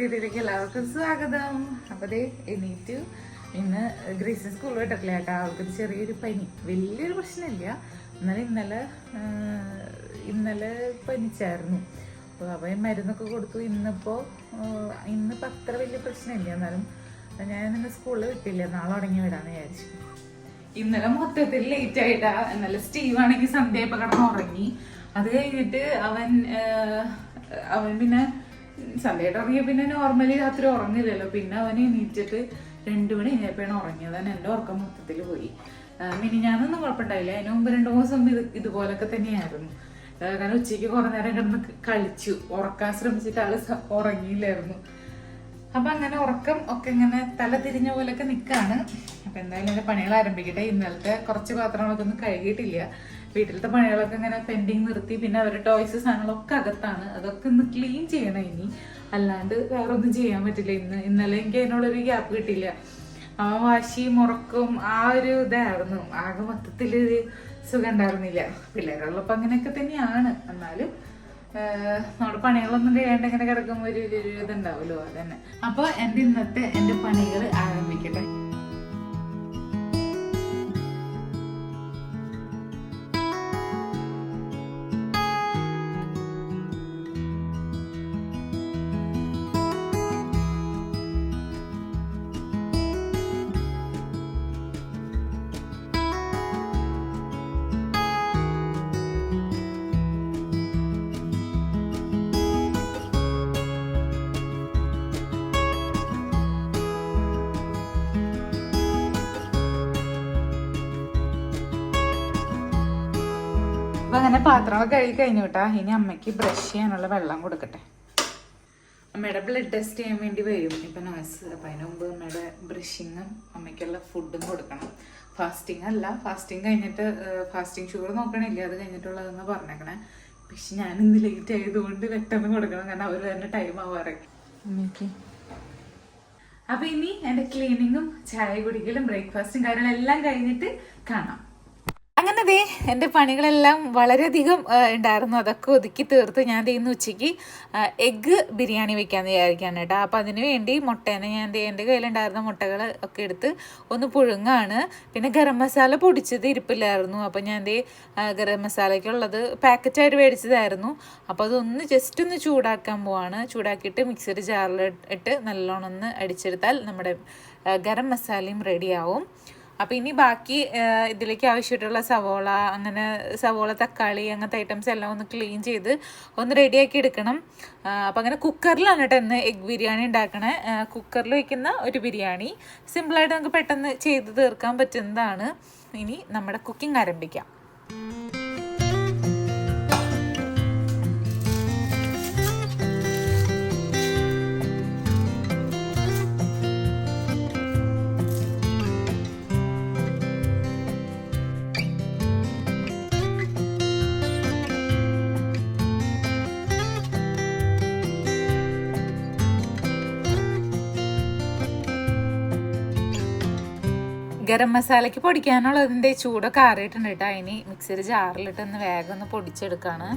പുതിയതിലേക്ക് എല്ലാവർക്കും സ്വാഗതം. അപ്പൊ ദേ എണീറ്റ് ഇന്ന് ഗ്രീസ് സ്കൂളിൽ വിട്ടിട്ടില്ല കേട്ടോ. അവർക്ക് ചെറിയൊരു പനി. വലിയൊരു പ്രശ്നമില്ല. എന്നാലും ഇന്നലെ ഇന്നലെ പനിച്ചായിരുന്നു. അപ്പൊ അവൻ മരുന്നൊക്കെ കൊടുത്തു. ഇന്നിപ്പോ ഇന്നിപ്പോ അത്ര വലിയ പ്രശ്നമില്ല. എന്നാലും ഞാൻ ഇന്ന് സ്കൂളിൽ വിട്ടില്ല. നാളെ തുടങ്ങി വിടാന്ന് വിചാരിച്ചു. ഇന്നലെ മൊത്തത്തിൽ ലേറ്റ് ആയിട്ടാ. ഇന്നലെ സ്റ്റീവ് ആണെങ്കിൽ സന്ധ്യ ഇപ്പൊ കിടന്ന് ഉറങ്ങി അത് കഴിഞ്ഞിട്ട് അവൻ അവൻ പിന്നെ സന്ധ്യയായിട്ട് ഉറങ്ങിയ പിന്നെ നോർമലി രാത്രി ഉറങ്ങില്ലല്ലോ. പിന്നെ അവൻ എണീറ്റിട്ട് രണ്ടു മണി കഴിഞ്ഞപ്പോഴാണ് ഉറങ്ങിയത്. അവൻ എന്റെ ഉറക്കം മൊത്തത്തിൽ പോയി. മിനിഞ്ഞാന്നൊന്നും കുഴപ്പമുണ്ടായില്ല. അതിന് മുമ്പ് രണ്ടു ദിവസം ഇത് ഇതുപോലൊക്കെ തന്നെയായിരുന്നു. കാരണം ഉച്ചയ്ക്ക് കുറെ നേരം കിടന്ന് കളിച്ചു. ഉറക്കാൻ ശ്രമിച്ചിട്ട് ആൾ ഉറങ്ങിയില്ലായിരുന്നു. അപ്പൊ അങ്ങനെ ഉറക്കം ഒക്കെ ഇങ്ങനെ തല തിരിഞ്ഞ പോലെയൊക്കെ നിൽക്കാണ് അപ്പൊ എന്തായാലും എന്റെ പണികൾ ആരംഭിക്കട്ടെ. ഇന്നലത്തെ കുറച്ച് പാത്രങ്ങളൊക്കെ ഒന്നും കഴുകിയിട്ടില്ല. വീട്ടിലത്തെ പണികളൊക്കെ ഇങ്ങനെ പെൻഡിങ് നിർത്തി പിന്നെ അവരുടെ ടോയ്സ് സാധനങ്ങളൊക്കെ അകത്താണ്. അതൊക്കെ ഒന്ന് ക്ലീൻ ചെയ്യണം ഇനി. അല്ലാണ്ട് വേറെ ഒന്നും ചെയ്യാൻ പറ്റില്ല. ഇന്ന് ഇന്നലെ എനിക്ക് അതിനുള്ളൊരു ഗ്യാപ്പ് കിട്ടില്ല ആ വാശി മുറക്കും ആ ഒരു ഇതായിരുന്നു. ആകെ മൊത്തത്തിൽ സുഖം ഉണ്ടായിരുന്നില്ല. പിള്ളേരുള്ളപ്പോൾ അങ്ങനെയൊക്കെ തന്നെയാണ്. എന്നാലും നമ്മുടെ പണികളൊന്നും കഴിയാണ്ട് ഇങ്ങനെ കിടക്കുമ്പോൾ ഒരു ഇതുണ്ടാവുമല്ലോ അതന്നെ. അപ്പോൾ എന്റെ ഇന്നത്തെ എന്റെ പണികൾ ആരംഭിക്കട്ടെ. അങ്ങനെ പാത്രമൊക്കെ കഴുകി കഴിഞ്ഞു കേട്ടാ ഇനി അമ്മയ്ക്ക് ബ്രഷ് ചെയ്യാനുള്ള വെള്ളം കൊടുക്കട്ടെ. അമ്മയുടെ ബ്ലഡ് ടെസ്റ്റ് ചെയ്യാൻ വേണ്ടി വരും. ഇപ്പൊ നഴ്സ് അപ്പൊ അതിന് മുമ്പ് അമ്മയുടെ ബ്രഷിങ്ങും അമ്മയ്ക്കുള്ള ഫുഡും കൊടുക്കണം. ഫാസ്റ്റിംഗ് അല്ല ഫാസ്റ്റിംഗ് കഴിഞ്ഞിട്ട് ഫാസ്റ്റിംഗ് ഷുഗർ നോക്കണില്ല? അത് കഴിഞ്ഞിട്ടുള്ളതെന്ന് പറഞ്ഞേക്കണേ. പക്ഷെ ഞാൻ ഇന്ന് ലേറ്റ് ആയതുകൊണ്ട് പെട്ടെന്ന് കൊടുക്കണം. കാരണം അവർ തന്നെ ടൈം ആവാറ് അമ്മയ്ക്ക്. അപ്പൊ ഇനി എന്റെ ക്ലീനിങ്ങും ചായ കുടിക്കലും ബ്രേക്ക്ഫാസ്റ്റും കാര്യങ്ങളെല്ലാം കഴിഞ്ഞിട്ട് കാണാം. അങ്ങനെ ദേ എന്റെ പണികളെല്ലാം വളരെയധികം ഉണ്ടായിരുന്നു. അതൊക്കെ ഒതുക്കി തീർത്ത് ഞാൻ ദേ ഇന്ന് ഉച്ചയ്ക്ക് എഗ്ഗ് ബിരിയാണി വെക്കാൻ വിചാരിക്കുകയാണ് കേട്ടോ. അപ്പോൾ അതിന് വേണ്ടി മുട്ടേനെ ഞാൻ ദേ എന്റെ കയ്യിലുണ്ടായിരുന്ന മുട്ടകൾ ഒക്കെ എടുത്ത് ഒന്ന് പുഴുങ്ങാണ്. പിന്നെ ഗരം മസാല പൊടിച്ചത് ഇരിപ്പില്ലായിരുന്നു. അപ്പോൾ ഞാൻ ദേ ഗരം മസാലയ്ക്കുള്ളത് പാക്കറ്റായിട്ട് മേടിച്ചതായിരുന്നു. അപ്പോൾ അതൊന്ന് ജസ്റ്റ് ഒന്ന് ചൂടാക്കാൻ പോവാണ്. ചൂടാക്കിയിട്ട് മിക്സർ ജാറിൽ ഇട്ട് നല്ലോണം ഒന്ന് അടിച്ചെടുത്താൽ നമ്മുടെ ഗരം മസാലയും റെഡിയാവും അപ്പോൾ ഇനി ബാക്കി ഇതിലേക്ക് ആവശ്യമായിട്ടുള്ള സവോള അങ്ങനെ സവോള തക്കാളി അങ്ങനത്തെ ഐറ്റംസ് എല്ലാം ഒന്ന് ക്ലീൻ ചെയ്ത് ഒന്ന് റെഡിയാക്കി എടുക്കണം. അപ്പോൾ അങ്ങനെ കുക്കറിലാണ് കേട്ടോ ഇന്ന് എഗ് ബിരിയാണി ഉണ്ടാക്കണേ. കുക്കറിൽ വയ്ക്കുന്ന ഒരു ബിരിയാണി. സിമ്പിളായിട്ട് നമുക്ക് പെട്ടെന്ന് ചെയ്ത് തീർക്കാൻ പറ്റുന്നതാണ്. ഇനി നമ്മുടെ കുക്കിംഗ് ആരംഭിക്കാം. ഗരം മസാലയ്ക്ക് പൊടിക്കാനുള്ളതിന്റെ ചൂടൊക്കെ ആറിയിട്ടുണ്ട് കേട്ടോ. ഇനി മിക്സിയിൽ ജാറിലിട്ട് ഒന്ന് വേഗം ഒന്ന് പൊടിച്ചെടുക്കാണ്.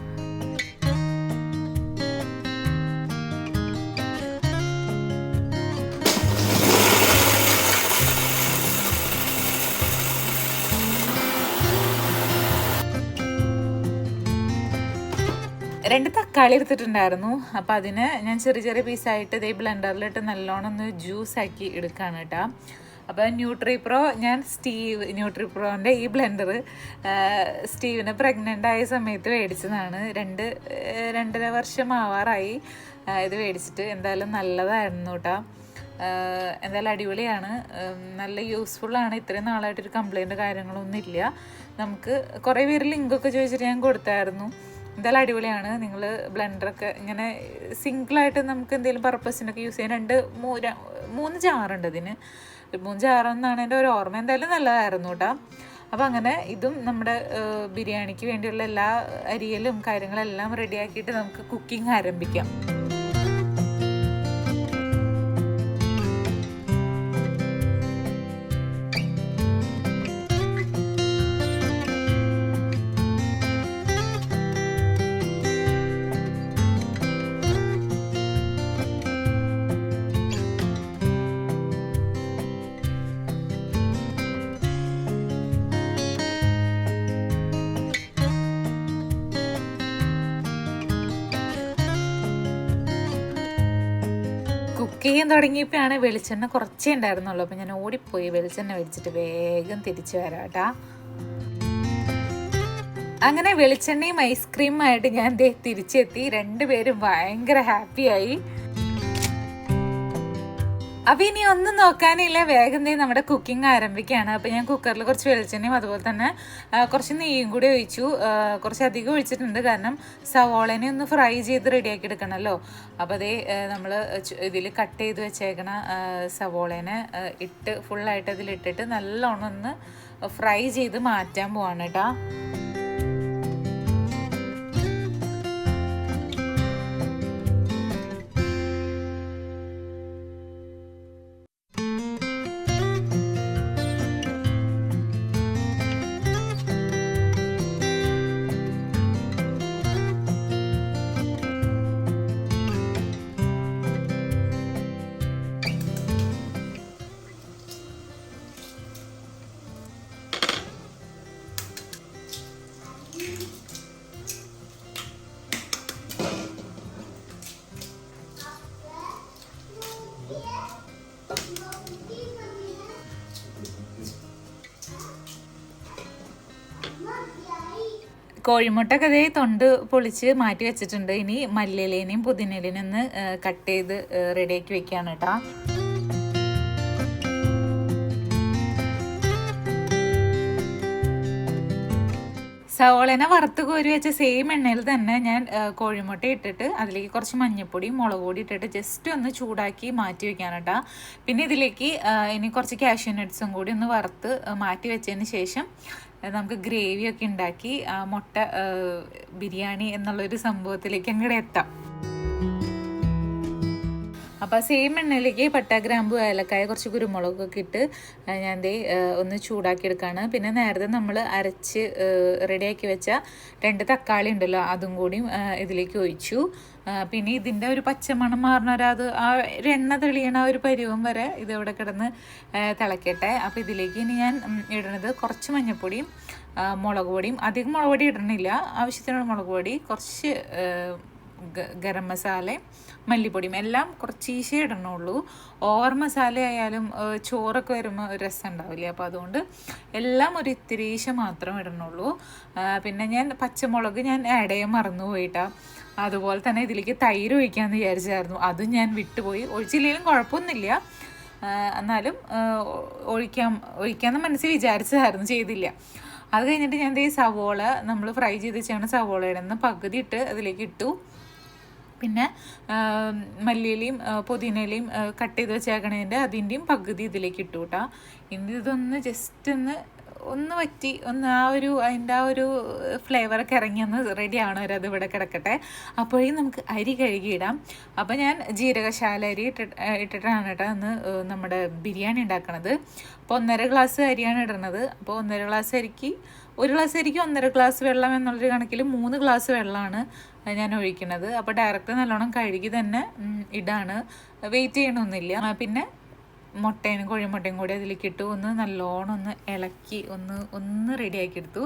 രണ്ട് തക്കാളി എടുത്തിട്ടുണ്ടായിരുന്നു. അപ്പോൾ അതിന് ഞാൻ ചെറിയ ചെറിയ പീസായിട്ട് ഇതേ ബ്ലെൻഡറിലിട്ട് നല്ലോണം ഒന്ന് ജ്യൂസ് ആക്കി എടുക്കുകയാണ് കേട്ടോ. അപ്പോൾ ന്യൂട്രി പ്രോ ഞാൻ സ്റ്റീവ് ന്യൂട്രി പ്രോന്റെ ഈ ബ്ലെൻഡർ സ്റ്റീവിന് പ്രഗ്നന്റ് ആയ സമയത്ത് മേടിച്ചതാണ്. രണ്ട് രണ്ടര വർഷം ആവാറായി ഇത് മേടിച്ചിട്ട്. എന്തായാലും നല്ലതായിരുന്നു കേട്ടോ എന്തായാലും അടിപൊളിയാണ്. നല്ല യൂസ്ഫുള്ളാണ് ഇത്രയും നാളായിട്ടൊരു കംപ്ലൈന്റ് കാര്യങ്ങളൊന്നും ഇല്ല. നമുക്ക് കുറേ പേര് ലിങ്കൊക്കെ ചോദിച്ചിട്ട് ഞാൻ കൊടുത്തായിരുന്നു. എന്തായാലും അടിപൊളിയാണ്. നിങ്ങൾ ബ്ലെൻഡറൊക്കെ ഇങ്ങനെ സിംഗിളായിട്ട് നമുക്ക് എന്തെങ്കിലും പർപ്പസിനൊക്കെ യൂസ് ചെയ്യാൻ രണ്ട് മൂന്ന് ജാറുണ്ട് ഇതിന് മൂന്ന് എന്റെ ഒരു ഓർമ്മ. എന്തായാലും നല്ലതായിരുന്നു കേട്ടോ. അപ്പോൾ അങ്ങനെ ഇതും നമ്മുടെ ബിരിയാണിക്ക് വേണ്ടിയുള്ള എല്ലാ അരിയലും കാര്യങ്ങളെല്ലാം റെഡിയാക്കിയിട്ട് നമുക്ക് കുക്കിംഗ് ആരംഭിക്കാം. കുക്ക് ചെയ്യാൻ തുടങ്ങിയപ്പോഴാണ് വെളിച്ചെണ്ണ കുറച്ചേ ഉണ്ടായിരുന്നുള്ളൂ. അപ്പം ഞാൻ ഓടിപ്പോയി വെളിച്ചെണ്ണ വെച്ചിട്ട് വേഗം തിരിച്ചു വരാം കേട്ടാ അങ്ങനെ വെളിച്ചെണ്ണയും ഐസ്ക്രീമുമായിട്ട് ഞാൻ തിരിച്ചെത്തി. രണ്ടുപേരും ഭയങ്കര ഹാപ്പിയായി. അപ്പൊ ഇനി ഒന്നും നോക്കാനില്ല. വേഗം തന്നെ നമ്മുടെ കുക്കിംഗ് ആരംഭിക്കുകയാണ്. അപ്പൊ ഞാൻ കുക്കറിൽ കുറച്ച് വെളിച്ചെണ്ണയും അതുപോലെ തന്നെ കുറച്ച് നെയ്യും കൂടി ഒഴിച്ചു. കുറച്ച് അധികം ഒഴിച്ചിട്ടുണ്ട്. കാരണം സവോളനെ ഒന്ന് ഫ്രൈ ചെയ്ത് റെഡിയാക്കി എടുക്കണമല്ലോ അപ്പോൾ അതേ നമ്മൾ ഇതിൽ കട്ട് ചെയ്ത് വെച്ചേക്കണ സവോളേനെ ഇട്ട് ഫുള്ളായിട്ട് അതിലിട്ടിട്ട് നല്ലോണം ഒന്ന് ഫ്രൈ ചെയ്ത് മാറ്റാൻ പോവാണ് കേട്ടോ കോഴിമുട്ടൊക്കെ അതേ തൊണ്ട് പൊളിച്ച് മാറ്റി വെച്ചിട്ടുണ്ട്. ഇനി മല്ലിയിലേനെയും പുതിനയിലേനും ഒന്ന് കട്ട് ചെയ്ത് റെഡിയാക്കി വെക്കുകയാണ് കേട്ടോ. സവോളനെ വറുത്ത് കോരി വെച്ച സെയിം എണ്ണയിൽ തന്നെ ഞാൻ കോഴിമുട്ട ഇട്ടിട്ട് അതിലേക്ക് കുറച്ച് മഞ്ഞൾപ്പൊടി മുളക് പൊടി ഇട്ടിട്ട് ജസ്റ്റ് ഒന്ന് ചൂടാക്കി മാറ്റി വെക്കാൻ കേട്ടോ. പിന്നെ ഇതിലേക്ക് ഇനി കുറച്ച് കാഷ്യൂ നട്ട്സും കൂടി ഒന്ന് വറുത്ത് മാറ്റി വെച്ചതിന് ശേഷം നമുക്ക് ഗ്രേവി ഒക്കെ ഉണ്ടാക്കി ആ, മുട്ട ആ, ബിരിയാണി എന്നുള്ളൊരു സംഭവത്തിലേക്ക് അങ്ങോട്ട് എത്താം. അപ്പോൾ സെയിം എണ്ണയിലേക്ക് പട്ട ഗ്രാമ്പു ഏലക്കായ കുറച്ച് കുരുമുളകൊക്കെ ഇട്ട് ഞാൻ ദേ ഒന്ന് ചൂടാക്കി എടുക്കുകയാണ് പിന്നെ നേരത്തെ നമ്മൾ അരച്ച് റെഡിയാക്കി വെച്ച രണ്ട് തക്കാളി ഉണ്ടല്ലോ അതും കൂടിയും ഇതിലേക്ക് ഒഴിച്ചു. ആ, പിന്നെ ഇതിന്റെ ഒരു പച്ചമണം മാറുന്ന അത് ആ ഒരു എണ്ണ തെളിയണ ഒരു പരുവം വരെ ഇതിവിടെ കിടന്ന് തിളക്കട്ടെ. അപ്പോൾ ഇതിലേക്ക് ഇനി ഞാൻ ഇടുന്നത് കുറച്ച് മഞ്ഞൾപ്പൊടിയും മുളക് പൊടിയും. അധികം മുളക് പൊടി ഇടണില്ല. ആവശ്യത്തിനുള്ള മുളക് പൊടി കുറച്ച് ഗരം മസാലയും മല്ലിപ്പൊടിയും എല്ലാം കുറച്ച് ഈശേ ഇടണുള്ളൂ. ഓവർ മസാല ആയാലും ചോറൊക്കെ വരുമ്പോൾ ഒരു രസം ഉണ്ടാവില്ലേ? അപ്പോൾ അതുകൊണ്ട് എല്ലാം ഒരു ഇത്തിരീശ മാത്രം ഇടണുള്ളൂ. പിന്നെ ഞാൻ പച്ചമുളക് ഞാൻ ആഡ് ചെയ്യാൻ മറന്നു പോയിട്ടാ അതുപോലെ തന്നെ ഇതിലേക്ക് തൈര് ഒഴിക്കാമെന്ന് വിചാരിച്ചായിരുന്നു. അതും ഞാൻ വിട്ടുപോയി. ഒഴിച്ചില്ലെങ്കിലും കുഴപ്പമൊന്നുമില്ല. എന്നാലും ഒഴിക്കാം ഒഴിക്കാമെന്ന് മനസ്സിൽ വിചാരിച്ചതായിരുന്നു ചെയ്തില്ല. അത് കഴിഞ്ഞിട്ട് ഞാൻ ഈ സവോള നമ്മൾ ഫ്രൈ ചെയ്ത് വെച്ചാണ് സവോളയുടെ നിന്ന് പകുതി ഇട്ട് അതിലേക്ക് ഇട്ടു. പിന്നെ മല്ലിയിലയും പുതിനയിലയും കട്ട് ചെയ്ത് വെച്ചേക്കണതിന്റെ അതിന്റെയും പകുതി ഇതിലേക്ക് ഇട്ടു കേട്ടോ. ഇനി ഇതൊന്ന് ജസ്റ്റ് ഒന്ന് ഒന്ന് വറ്റി ഒന്ന് ആ ഒരു അതിന്റെ ആ ഒരു ഫ്ലേവറൊക്കെ ഇറങ്ങി ഒന്ന് റെഡി ആണോ അത് ഇവിടെ കിടക്കട്ടെ. അപ്പോഴേക്കും നമുക്ക് അരി കഴുകിയിടാം. അപ്പോൾ ഞാൻ ജീരകശാല അരി ഇട്ടിട്ട് ഇട്ടിട്ടാണ് കേട്ടോ അന്ന് നമ്മുടെ ബിരിയാണി ഉണ്ടാക്കണത്. അപ്പോൾ ഒന്നര ഗ്ലാസ് അരിയാണ് ഇടണത്. അപ്പോൾ ഒന്നര ഗ്ലാസ് അരിക്ക് ഒരു ഗ്ലാസ് അരിക്ക് ഒന്നര ഗ്ലാസ് വെള്ളം എന്നുള്ളൊരു കണക്കിൽ മൂന്ന് ഗ്ലാസ് വെള്ളമാണ് ഞാൻ ഒഴിക്കുന്നത് അപ്പോൾ ഡയറക്റ്റ് നല്ലോണം കഴുകി തന്നെ ഇടാണ്. വെയിറ്റ് ചെയ്യണമൊന്നുമില്ല പിന്നെ മുട്ടയും കോഴിമുട്ടയും കൂടി അതിലേക്ക് ഇട്ടു ഒന്ന് നല്ലോണം ഒന്ന് ഇളക്കി ഒന്ന് ഒന്ന് റെഡിയാക്കി എടുത്തു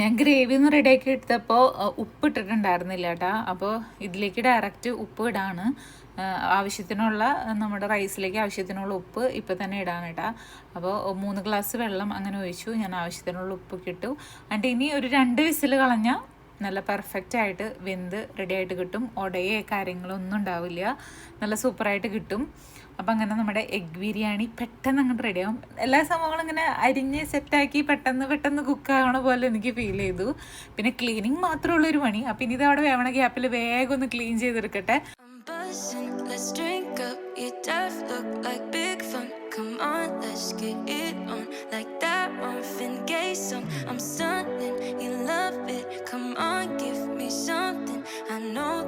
ഞാൻ ഗ്രേവി ഒന്ന് റെഡിയാക്കി എടുത്തപ്പോൾ ഉപ്പ് ഇട്ടിട്ടുണ്ടായിരുന്നില്ല കേട്ടോ അപ്പോൾ ഇതിലേക്ക് ഡയറക്റ്റ് ഉപ്പ് ഇടാണ്. ആവശ്യത്തിനുള്ള നമ്മുടെ റൈസിലേക്ക് ആവശ്യത്തിനുള്ള ഉപ്പ് ഇപ്പം തന്നെ ഇടാൻ കേട്ടോ. അപ്പോൾ മൂന്ന് ഗ്ലാസ് വെള്ളം അങ്ങനെ ഒഴിച്ചു ഞാൻ ആവശ്യത്തിനുള്ള ഉപ്പ് കിട്ടും എന്നിട്ട് ഇനി ഒരു രണ്ട് വിസിൽ കളഞ്ഞാൽ നല്ല പെർഫെക്റ്റ് ആയിട്ട് വെന്ത് റെഡി ആയിട്ട് കിട്ടും. ഉടയെ കാര്യങ്ങളൊന്നും ഉണ്ടാവില്ല. നല്ല സൂപ്പറായിട്ട് കിട്ടും. അപ്പം അങ്ങനെ നമ്മുടെ എഗ് ബിരിയാണി പെട്ടെന്ന് അങ്ങോട്ട് റെഡിയാവും എല്ലാ സംഭവങ്ങളും ഇങ്ങനെ അരിഞ്ഞ് സെറ്റാക്കി പെട്ടെന്ന് പെട്ടെന്ന് കുക്ക് ആവണ പോലെ എനിക്ക് ഫീൽ ചെയ്തു. പിന്നെ ക്ലീനിങ് മാത്രമുള്ളൊരു പണി. അപ്പം ഇനി ഇത് അവിടെ വേവണ ഗ്യാപ്പിൽ വേഗം ഒന്ന് ക്ലീൻ ചെയ്തെടുക്കട്ടെ. Let's drink up. Your death look like big fun. Come on, let's get it on. Like that Marvin Gaye song. I'm stunning, you love it. Come on, give me something. I know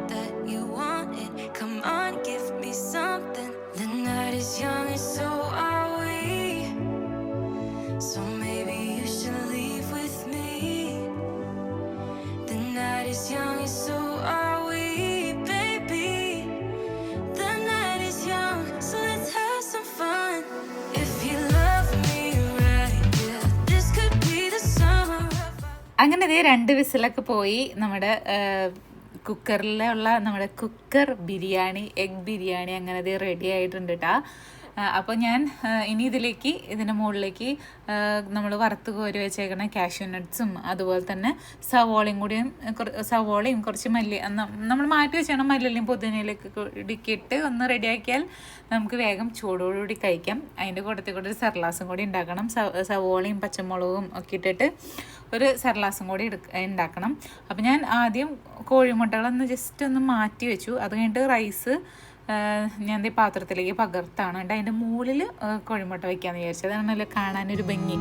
അങ്ങനെ ഇതേ രണ്ട് വിസിലൊക്കെ പോയി നമ്മുടെ കുക്കറിലുള്ള നമ്മുടെ cooker biryani egg biryani അങ്ങനെ ഇത് ready ആയിട്ടുണ്ട് കേട്ടോ അപ്പോൾ ഞാൻ ഇനി ഇതിലേക്ക് ഇതിന്റെ മുകളിലേക്ക് നമ്മൾ വറുത്ത് കോരി വെച്ചേക്കുന്ന കാഷ്യൂ നട്ട്സും അതുപോലെ തന്നെ സവോളയും കൂടിയും സവോളയും കുറച്ച് മല്ലി നമ്മൾ മാറ്റി വെച്ചാണ് മല്ലിയും പുതിനയിലേക്ക് ഇടുക്കിയിട്ട് ഒന്ന് റെഡിയാക്കിയാൽ നമുക്ക് വേഗം ചൂടോടുകൂടി കഴിക്കാം. അതിന്റെ കൂട്ടത്തിൽ കൂടി ഒരു സർലാസും കൂടി ഉണ്ടാക്കണം. സവോളയും പച്ചമുളകും ഒക്കെ ഇട്ടിട്ട് ഒരു സർലാസും കൂടി ഉണ്ടാക്കണം. അപ്പോൾ ഞാൻ ആദ്യം കോഴിമുട്ടകളൊന്ന് ജസ്റ്റ് ഒന്ന് മാറ്റി വെച്ചു. അത് കഴിഞ്ഞിട്ട് റൈസ് ഞാൻ ഈ പാത്രത്തിലേക്ക് പകർത്താണ്. അതിന്റെ മുകളിൽ കോഴിമുട്ട വയ്ക്കാമെന്ന് വിചാരിച്ചത് അതാണല്ലോ കാണാനൊരു ഭംഗി.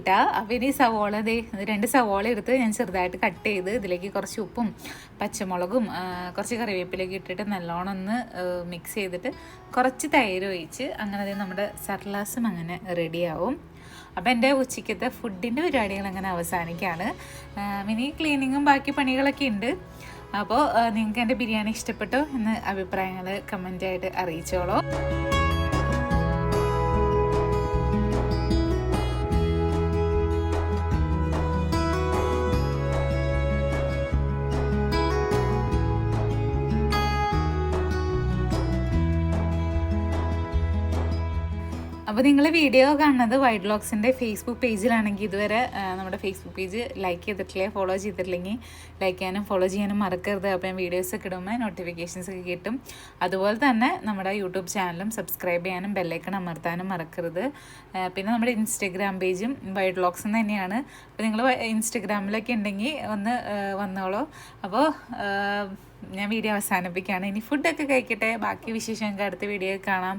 റെഡി അപ്പോൾ അപ്പം ഇനി സവോള ദേ രണ്ട് സവോള എടുത്ത് ഞാൻ ചെറുതായിട്ട് കട്ട് ചെയ്ത് ഇതിലേക്ക് കുറച്ച് ഉപ്പും പച്ചമുളകും കുറച്ച് കറിവേപ്പിലേക്ക് ഇട്ടിട്ട് നല്ലോണം ഒന്ന് മിക്സ് ചെയ്തിട്ട് കുറച്ച് തൈര് ഒഴിച്ച് അങ്ങനെ ദേ നമ്മുടെ സർലാസും അങ്ങനെ റെഡിയാവും അപ്പം എന്റെ ഉച്ചയ്ക്കത്തെ ഫുഡിന്റെ പരിപാടികൾ അങ്ങനെ അവസാനിക്കുകയാണ് മിനി ക്ലീനിങ്ങും ബാക്കി പണികളൊക്കെ ഉണ്ട്. അപ്പോൾ നിങ്ങൾക്ക് എന്റെ ബിരിയാണി ഇഷ്ടപ്പെട്ടോ എന്ന് അഭിപ്രായങ്ങൾ കമന്റായിട്ട് അറിയിച്ചോളൂ. അപ്പോൾ നിങ്ങൾ വീഡിയോ കാണുന്നത് വൈഡ് ബ്ലോഗ്സിന്റെ ഫേസ്ബുക്ക് പേജിലാണെങ്കിൽ ഇതുവരെ നമ്മുടെ ഫേസ്ബുക്ക് പേജ് ലൈക്ക് ചെയ്തിട്ടില്ല ഫോളോ ചെയ്തിട്ടില്ലെങ്കിൽ ലൈക്ക് ചെയ്യാനും ഫോളോ ചെയ്യാനും മറക്കരുത്. അപ്പോൾ ഞാൻ വീഡിയോസ് ഒക്കെ ഇടുമ്പോൾ നോട്ടിഫിക്കേഷൻസ് ഒക്കെ കിട്ടും. അതുപോലെ തന്നെ നമ്മുടെ യൂട്യൂബ് ചാനലും സബ്സ്ക്രൈബ് ചെയ്യാനും ബെല്ലൈക്കൺ അമർത്താനും മറക്കരുത്. പിന്നെ നമ്മുടെ ഇൻസ്റ്റഗ്രാം പേജും വൈഡ് ബ്ലോഗ്സ് തന്നെയാണ്. അപ്പോൾ നിങ്ങൾ ഇൻസ്റ്റഗ്രാമിലൊക്കെ ഉണ്ടെങ്കിൽ ഒന്ന് വന്നോളൂ. അപ്പോൾ ഞാൻ വീഡിയോ അവസാനിപ്പിക്കുകയാണ് ഇനി ഫുഡൊക്കെ കഴിക്കട്ടെ. ബാക്കി വിശേഷങ്ങൾക്ക് അടുത്ത വീഡിയോ കാണാം.